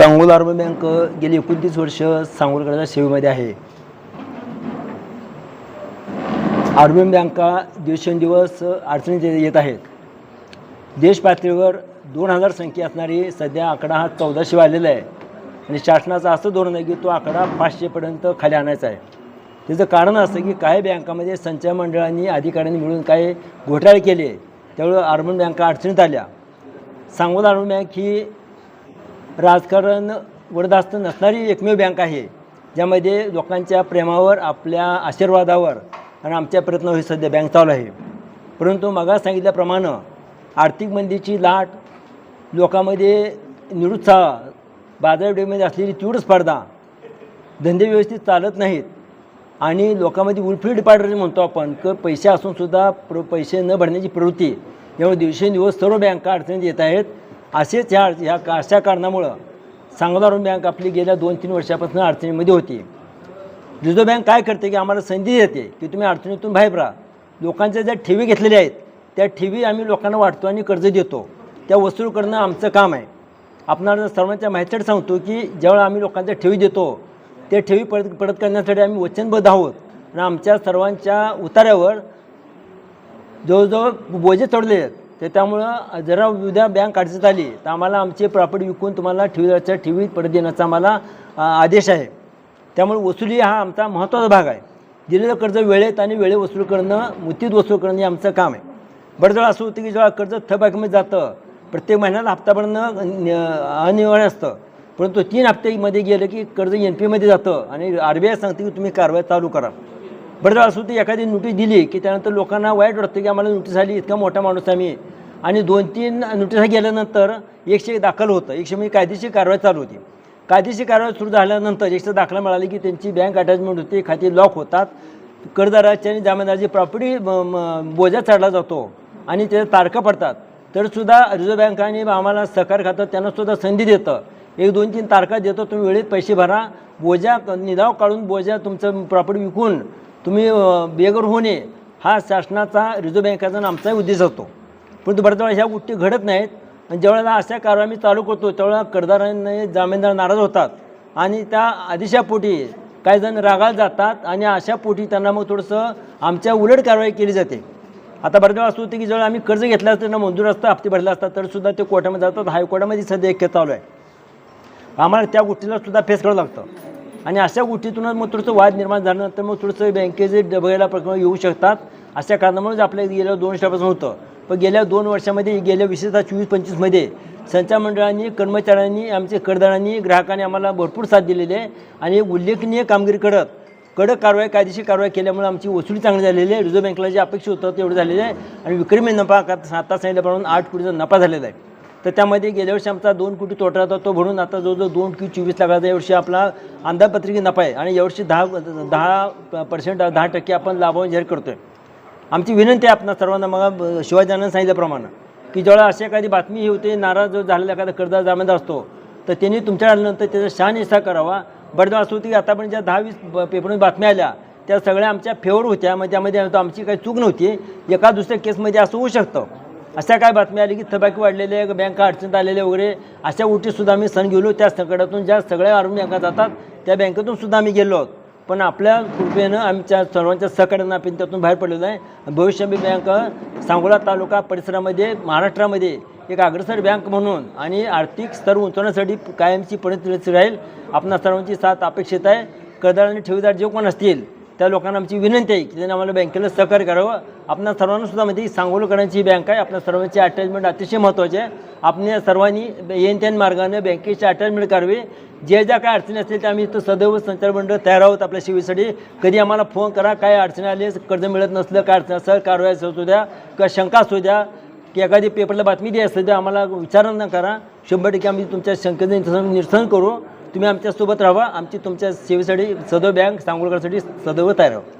सांगोल urban bank गेली एकोणतीस वर्ष सांगोलकरांच्या सेवेमध्ये आहे. आर्मी बँका दिवसेंदिवस अडचणीत येत आहेत. देश पातळीवर दोन हजार संख्या असणारी सध्या आकडा हा चौदाशे आलेला आहे. आणि शासनाचा असं धोरण आहे की तो आकडा पाचशेपर्यंत खाली आणायचा आहे. त्याचं कारण असं की काही बँकामध्ये संचय मंडळांनी अधिकाऱ्यांनी मिळून काही घोटाळे केले. त्यामुळे अर्बन बँका अडचणीत आल्या. सांगोला अर्बन बँक ही राजकारण वरदास्त नसणारी एकमेव बँक आहे ज्यामध्ये लोकांच्या प्रेमावर आपल्या आशीर्वादावर आणि आमच्या प्रयत्नावर ही सध्या बँक चालू आहे. परंतु मगा सांगितल्याप्रमाणे आर्थिक मंदीची लाट लोकांमध्ये निरुत्साह बाजारपेठेमध्ये असलेली तीव्र स्पर्धा धंदे व्यवस्थित चालत नाहीत आणि लोकांमध्ये उलफिल पाडर म्हणतो आपण क पैसे असूनसुद्धा प्र पैसे न भरण्याची प्रवृत्ती यामुळे दिवसेंदिवस सर्व बँका अडचणीत येत आहेत. असेच ह्या ह्या का अशा कारणामुळं सांगोलारून बँक आपली गेल्या दोन तीन वर्षापासून अडचणीमध्ये होती. रिझर्व्ह बँक काय करते की आम्हाला संधी देते की तुम्ही अडचणीतून बाहेर राहा. लोकांच्या ज्या ठेवी घेतलेल्या आहेत त्या ठेवी आम्ही लोकांना वाटतो आणि कर्ज देतो. त्या वसूल करणं आमचं काम आहे. आपणाला सर्वांच्या माहितीसाठी सांगतो की ज्यावेळेला आम्ही लोकांच्या ठेवी देतो त्या ठेवी परत परत करण्यासाठी आम्ही वचनबद्ध आहोत. आणि आमच्या सर्वांच्या उतार्यावर जवळजवळ बोजे चढले आहेत ते त्यामुळं जरा उद्या बँक अडचणीत आली तर आम्हाला आमची प्रॉपर्टी विकून तुम्हाला ठेवीदारच्या ठेवीत परत देण्याचा आम्हाला आदेश आहे. त्यामुळे वसुली हा आमचा महत्त्वाचा भाग आहे. दिलेलं कर्ज वेळेत आणि वेळे वसूल करणं मुतीत वसूल करणं हे आमचं काम आहे. बरं जेव्हा असं होतं की जेव्हा कर्ज थबाकीमध्ये जातं प्रत्येक महिन्याला हप्ता भरणं न- अनिवार्य असतं. परंतु तीन हप्त्यामध्ये गेलं की कर्ज एन पीमध्ये जातं आणि आर बी आय सांगते की तुम्ही कारवाई चालू करा. बरं असू असं एखादी नोटीस दिली की त्यानंतर लोकांना वाईट वाटतं की आम्हाला नोटीस आली इतका मोठा माणूस आम्ही आणि दोन तीन नोटीस गेल्यानंतर एकशे एक दाखल होतं. एकशे म्हणजे कायदेशीर कारवाई चालू होती. कायदेशीर कारवाई सुरू झाल्यानंतर एकशे दाखला मिळाली की त्यांची बँक अटॅचमेंट होते खाती लॉक होतात. कर्जदाराची आणि जामीनदाराची प्रॉपर्टी बोजा चढला जातो आणि त्याच्या तारखा पडतात. तर सुद्धा रिझर्व्ह बँकाने आम्हाला सहकार खातं त्यांना सुद्धा संधी देतं. एक दोन तीन तारखा देतो तुम्ही वेळेत पैसे भरा. बोजा निदाव काढून बोजा तुमचं प्रॉपर्टी विकून तुम्ही बेघर होणे हा शासनाचा रिझर्व्ह बँकेचा आणि आमचाही उद्देश असतो. परंतु बऱ्याच वेळा ह्या गोष्टी घडत नाहीत. आणि ज्यावेळेला अशा कारवाई आम्ही चालू करतो त्यावेळेला कर्जदारांनी जामीनदार नाराज होतात. आणि त्या आदेशापोटी काही जण रागात जातात आणि अशा पोटी त्यांना मग थोडंसं आमच्या उलट कारवाई केली जाते. आता बऱ्याच वेळा असं होतं की ज्यावेळेला आम्ही कर्ज घेतलं असतं त्यांना मंजूर असतं हप्ते भरले असतात तर सुद्धा ते कोर्टामध्ये जातात हायकोर्टामध्ये सध्या एक चालू आहे. आम्हाला त्या गोष्टीला सुद्धा फेस करावं लागतं. आणि अशा गोष्टीतूनच मग थोडंसं वाद निर्माण झाल्यानंतर मग थोडंसं बँकेचे डबघायला प्रकरण येऊ शकतात. अशा कारणामुळेच आपल्या गेल्या दोन वर्षापासून होतं. पण गेल्या दोन वर्षामध्ये गेल्या विशेषतः चोवीस पंचवीसमध्ये संचामंडळांनी कर्मचाऱ्यांनी आमचे करदारांनी ग्राहकांनी आम्हाला भरपूर साथ दिलेली आहे. आणि उल्लेखनीय कामगिरी करत कडक कारवाई कायदेशीर कारवाई केल्यामुळे आमची वसुली चांगली झालेली आहे. रिझर्व्ह बँकेला जे अपेक्षित होतं तेवढं झालेलं आहे. आणि विक्रमी नफा आता सांगितल्याप्रमाणे आठ कोटीचा नफा झालेला आहे. तर त्यामध्ये गेल्या वर्षी आमचा दोन कोटी तोटा होता तो भरून आता जवळजवळ दोन कोटी चोवीस लाखाचा यावर्षी आपला अंदाजपत्रिकी नफा आहे आणि यावर्षी दहा दहा पर्सेंट दहा टक्के आपण लाभांश जाहीर करतो आहे आमची विनंती आहे आपणा सर्वांना मग शिवाजीनं सांगितल्याप्रमाणे की जेव्हा अशी एखादी बातमी ही होते नाराज जो झालेला एखादा कर्जदार जामेदार असतो तर त्यांनी तुमच्या आल्यानंतर त्याचा शहानिशा करावा. बरं असं होती की आता पण ज्या दहा वीस पेपरमध्ये बातम्या आल्या त्या सगळ्या आमच्या फेवर होत्या मग त्यामध्ये आमची काही चूक नव्हती. एका दुसऱ्या केसमध्ये असं होऊ शकतं. अशा काय बातम्या आली की थबाकी वाढलेले बँका अडचणीत आलेले वगैरे अशा उठीसुद्धा आम्ही सण गेलो त्या संकटातून ज्या सगळ्या आरोग्य बँका जातात त्या बँकेतून सुद्धा आम्ही गेलो आहोत. पण आपल्या कृपेनं आमच्या सर्वांच्या सहकार्यानं आपण त्यातून बाहेर पडलेलो आहे. भविष्यामी बँक सांगोला तालुका परिसरामध्ये महाराष्ट्रामध्ये एक अग्रसर बँक म्हणून आणि आर्थिक स्तर उंचवण्यासाठी कायमची परिस्थिती राहील. आपणा सर्वांची साथ अपेक्षित आहे. कर्जदार आणि ठेवीदार जे कोण असतील त्या लोकांना आमची विनंती आहे की त्यांनी आम्हाला बँकेला सहकार्य करावं. आपल्या सर्वांना सुद्धा म्हणजे सांगोलकरांची ही बँक आहे. आपल्या सर्वांची अटॅचमेंट अतिशय महत्त्वाचे आहे. आपण सर्वांनी येन त्यान मार्गाने बँकेची अटॅचमेंट करावी. जे ज्या काय अडचणी असतील त्या आम्ही इथं सदैव संचारमंडळ तयार आहोत आपल्या सेवेसाठी कधी आम्हाला फोन करा काय अडचणी आली कर्ज मिळत नसलं काय अडचण असेल कारवाई असू द्या किंवा शंका असू द्या की एखादी पेपरला बातमी द्यायची असू द्या आम्हाला विचार न करा. शंभर टक्के आम्ही तुमच्या शंकेचं निरसन करू. तुम्ही आमच्यासोबत राहा आमची तुमच्या सेवेसाठी सदैव बँक सांगोळकरसाठी सदैव तयार राहा.